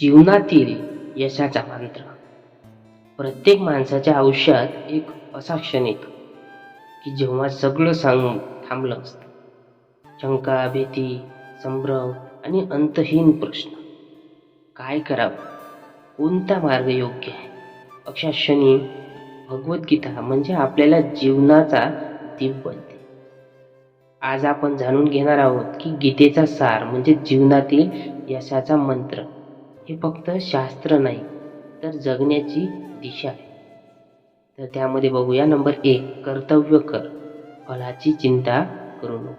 जीवनातील यशाचा मंत्र. प्रत्येक माणसाच्या आयुष्यात एक असा क्षण येतो की जेव्हा सगळं सांगून थांबलं असतं. शंका भीती संभ्रम आणि अंतहीन प्रश्न. काय करावं? कोणता मार्ग योग्य आहे? अशा क्षणी भगवद्गीता म्हणजे आपल्याला जीवनाचा दीप बनते. आज आपण जाणून घेणार आहोत की गीतेचा सार म्हणजे जीवनातील यशाचा मंत्र. हे फक्त शास्त्र नाही तर जगण्याची दिशा आहे. तर त्यामध्ये बघूया नंबर एक कर्तव्य कर. फलाची चिंता करू नको.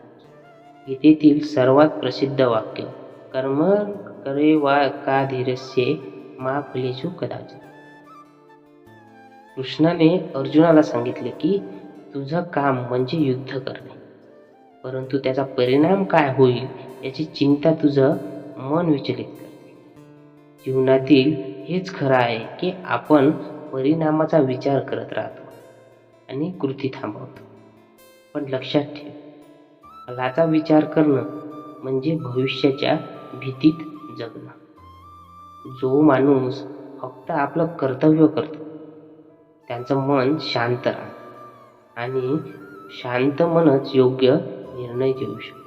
गीतेतील सर्वात प्रसिद्ध वाक्य कर्म करे वा का धीरस्ये मा फलेशू कदाचित. कृष्णाने अर्जुनाला सांगितले की तुझं काम म्हणजे युद्ध करणे. परंतु त्याचा परिणाम काय होईल याची चिंता तुझं मन विचलित जीवनातील हेच खरं आहे की आपण परिणामाचा विचार करत राहतो आणि कृती थांबवतो. पण लक्षात ठेव फलाचा विचार करणं म्हणजे भविष्याच्या भीतीत जगणं. जो माणूस फक्त आपलं कर्तव्य करतो त्यांचं मन शांत राहतं आणि शांत मनच योग्य निर्णय घेऊ शकतो.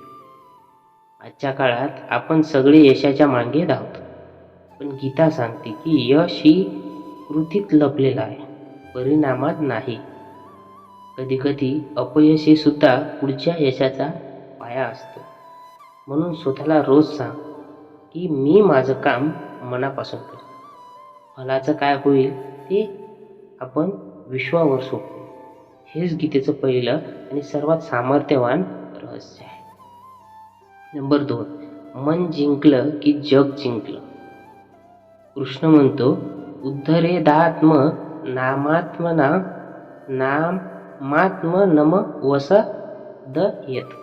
आजच्या काळात आपण सगळे यशाच्या मागे धावतो. पण गीता सांगते की यश ही कृतीत लपलेलं आहे परिणामात नाही. कधी कधी अपयश हे सुद्धा पुढच्या यशाचा पाया असतो. म्हणून स्वतःला रोज सांग की मी माझं काम मनापासून करतो फलाचं काय होईल ते आपण विश्वावर सोपू हेच गीतेचं पहिलं आणि सर्वात सामर्थ्यवान रहस्य आहे. नंबर दोन मन जिंकलं की जग जिंकलं? कृष्ण म्हणतो उद्धरेदात्म नामात्मना नामात्म नम वस द येत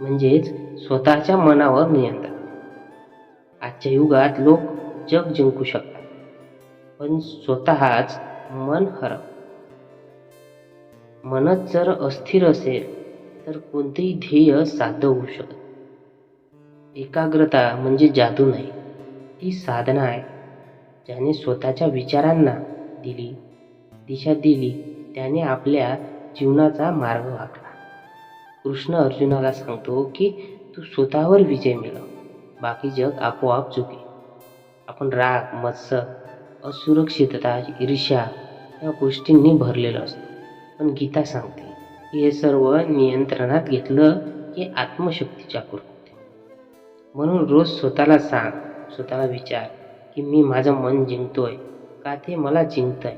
म्हणजेच स्वतःच्या मनावर नियंत्रण. आजच्या युगात लोक जग जिंकू शकतात पण स्वतःच मन हरव मनच जर अस्थिर असेल तर कोणतेही ध्येय साध्य होऊ शकत एकाग्रता म्हणजे जादू नाही ती साधना आहे. त्याने स्वतःच्या विचारांना दिली दिशा दिली त्याने आपल्या जीवनाचा मार्ग वाकला कृष्ण अर्जुनाला सांगतो की तू स्वतःवर विजय मिळव. बाकी जग आपोआप चुके आपण राग मत्सर असुरक्षितता ईर्ष्या या गोष्टींनी भरलेलं असतो. पण गीता सांगते की हे सर्व नियंत्रणात घेतलं की आत्मशक्ती जागृत होते म्हणून रोज स्वतःला सांग स्वतःला विचार की मी माझं मन जिंकतोय. का ते मला जिंकतंय?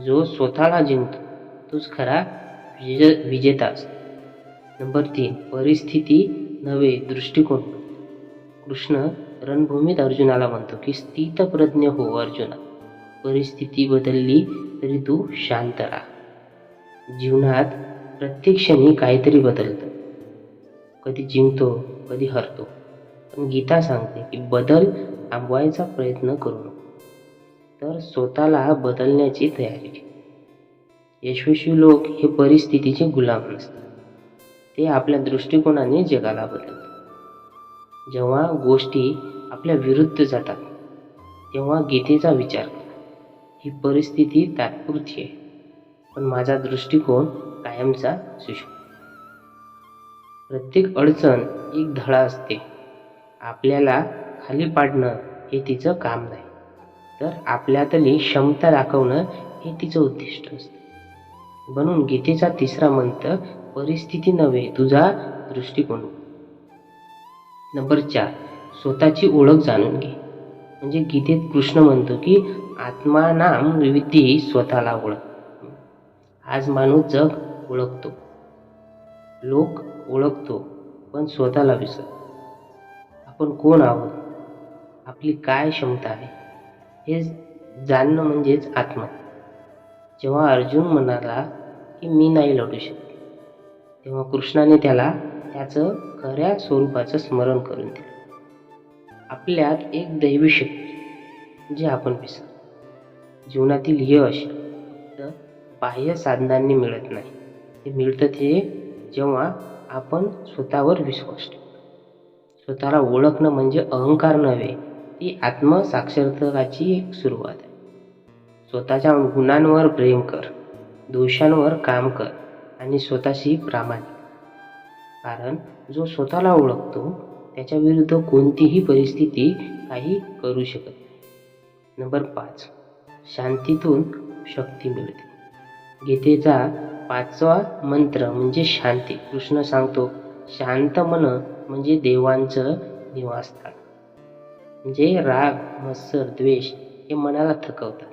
जो स्वतःला जिंकतो तोच खरा विजे विजेता असतो. नंबर तीन परिस्थिती नव्हे दृष्टिकोन कृष्ण रणभूमीत अर्जुनाला म्हणतो की स्थितप्रज्ञ हो अर्जुना. परिस्थिती बदलली तरी तू शांत राहा. जीवनात प्रत्येक क्षणी काहीतरी बदलतं. कधी जिंकतो कधी हरतो. पण गीता सांगते की बदल थांबवायचा प्रयत्न करू नको. तर स्वतःला बदलण्याची तयारी यशस्वी लोक हे परिस्थितीचे गुलाम नसतात. ते आपल्या दृष्टिकोनाने जगाला बदलतात. जेव्हा गोष्टी आपल्या विरुद्ध जातात तेव्हा गीतेचा विचार करा. ही परिस्थिती तात्पुरती आहे पण माझा दृष्टिकोन कायमचा असू शकतो प्रत्येक अडचण एक धडा असते. आपल्याला खाली पाडणं हे तिचं काम नाही. तर आपल्यातली क्षमता दाखवणं हे तिचं उद्दिष्ट असतं. म्हणून गीतेचा तिसरा मंत्र परिस्थिती नव्हे तुझा दृष्टिकोन हो. नंबर चार स्वतःची ओळख जाणून घे. म्हणजे गीतेत कृष्ण म्हणतो की आत्मानाम विविधी स्वतःला ओळख. आज माणूस जग ओळखतो. लोक ओळखतो पण स्वतःला विसर आपण कोण आहोत? आपली काय क्षमता आहे हे जाणणं म्हणजेच आत्मा. जेव्हा अर्जुन म्हणाला की मी नाही लढू शकत तेव्हा कृष्णाने त्याला त्याचं खऱ्या स्वरूपाचं स्मरण करून दिलं. आपल्यात एक दैवी शक्ती जे आपण विसर जीवनातील यश तर बाह्य साधनांनी मिळत नाही. ते मिळतं ते जेव्हा आपण स्वतःवर विश्वास ठेवतो. स्वतःला ओळखणं म्हणजे अहंकार नव्हे ती आत्मसाक्षरताची एक सुरुवात आहे. स्वतःच्या गुणांवर प्रेम कर दोषांवर काम कर आणि स्वतःशी प्रामाणिक. कारण जो स्वतःला ओळखतो त्याच्या विरुद्ध कोणतीही परिस्थिती काही करू शकत नाही. नंबर पाच शांतीतून शक्ती मिळते. गीतेचा पाचवा मंत्र म्हणजे शांती. कृष्ण सांगतो शांत मन म्हणजे देवांचं निवासस्थान. म्हणजे राग मत्सर द्वेष हे मनाला थकवतात.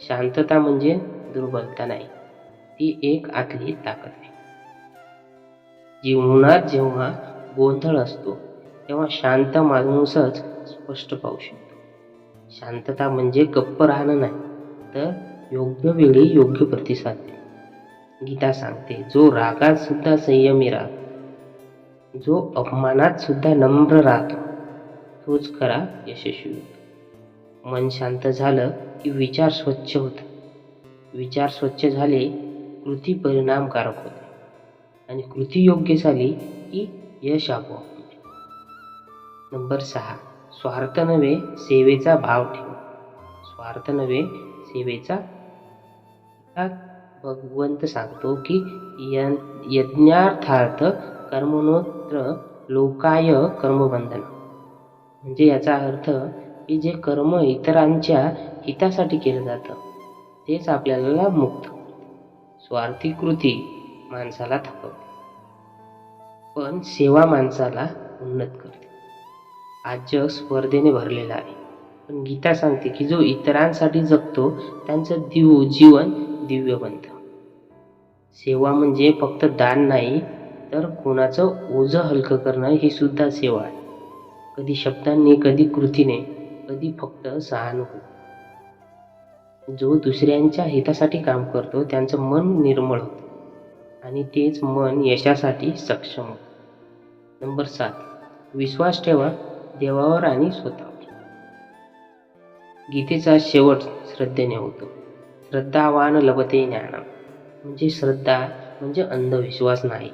शांतता म्हणजे दुर्बलता नाही ती एक आतली ताकद आहे. जीवनात जेव्हा गोंधळ असतो तेव्हा शांत माणूसच स्पष्ट पाहू शकतो. शांतता म्हणजे गप्प राहणं नाही तर योग्य वेळी योग्य प्रतिसाद गीता सांगते जो रागात सुद्धा संयमी राहतो जो अपमानात सुद्धा नम्र राहतो तोच खरा यशस्वी. मन शांत झालं की विचार स्वच्छ होत. विचार स्वच्छ झाले कृती परिणामकारक होते. आणि कृती योग्य झाली की यश आपोआप नंबर सहा. स्वार्थ नव्हे सेवेचा भाव ठेव. स्वार्थ नव्हे सेवेचा हा भगवंत सांगतो की य- यज्ञार्थार्थ कर्मणोत्र लोकाय कर्मबंधन. म्हणजे याचा अर्थ की जे कर्म इतरांच्या हितासाठी केलं जातं तेच आपल्याला मुक्त स्वार्थी कृती माणसाला थकवते पण सेवा माणसाला उन्नत करते. आज जग स्पर्धेने भरलेलं आहे. पण गीता सांगते की जो इतरांसाठी जगतो त्यांचं दिव जीवन दिव्य बनतं सेवा म्हणजे फक्त दान नाही तर कोणाचं ओझं हलकं करणं ही सुद्धा सेवा आहे. कधी शब्दांनी कधी कृतीने कधी फक्त सहानुभूती. जो दुसऱ्यांच्या हितासाठी काम करतो त्यांचं मन निर्मळ होतं. आणि तेच मन यशासाठी सक्षम होतं. नंबर सात. विश्वास ठेवा देवावर आणि स्वतःवर. गीतेचा शेवट श्रद्धेने होतो. श्रद्धावान लभते ज्ञान म्हणजे श्रद्धा म्हणजे अंधविश्वास नाही.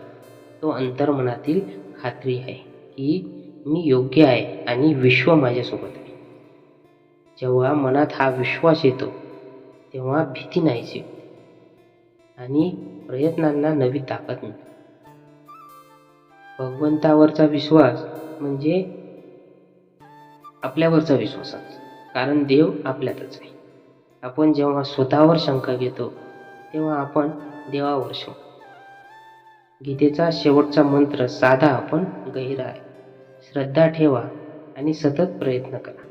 तो अंतर्मनातील खात्री आहे की मी योग्य आहे आणि विश्व माझ्यासोबत आहे. जेव्हा मनात हा विश्वास येतो तेव्हा भीती नाहीची आणि प्रयत्नांना नवी ताकद मिळते. भगवंतावरचा विश्वास म्हणजे आपल्यावरचा विश्वासच कारण देव आपल्यातच आहे. आपण जेव्हा स्वतःवर शंका घेतो तेव्हा आपण देवावर शंका गीतेचा शेवटचा मंत्र साधा आपण गहिरा आहे. श्रद्धा ठेवा आणि सतत प्रयत्न करा.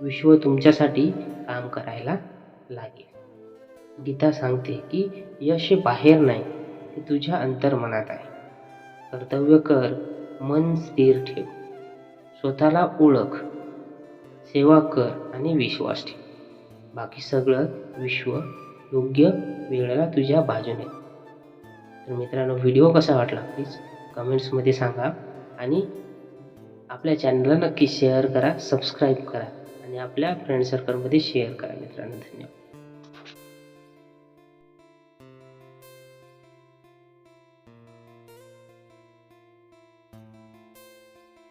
विश्व तुमच्यासाठी काम करायला लागेल. गीता सांगते की यश बाहेर नाही ते तुझ्या अंतर्मनात आहे. कर्तव्य कर मन स्थिर ठेव. स्वतःला ओळख सेवा कर आणि विश्वास ठेव. बाकी सगळं विश्व योग्य वेळेला तुझ्या बाजूने. तर मित्रांनो व्हिडिओ कसा वाटला प्लीज कमेंट्समध्ये सांगा आणि आपल्या चॅनलला नक्की शेअर करा सबस्क्राईब करा आणि आपल्या फ्रेंड सर्कलमध्ये शेअर करा मित्रांनो. धन्यवाद.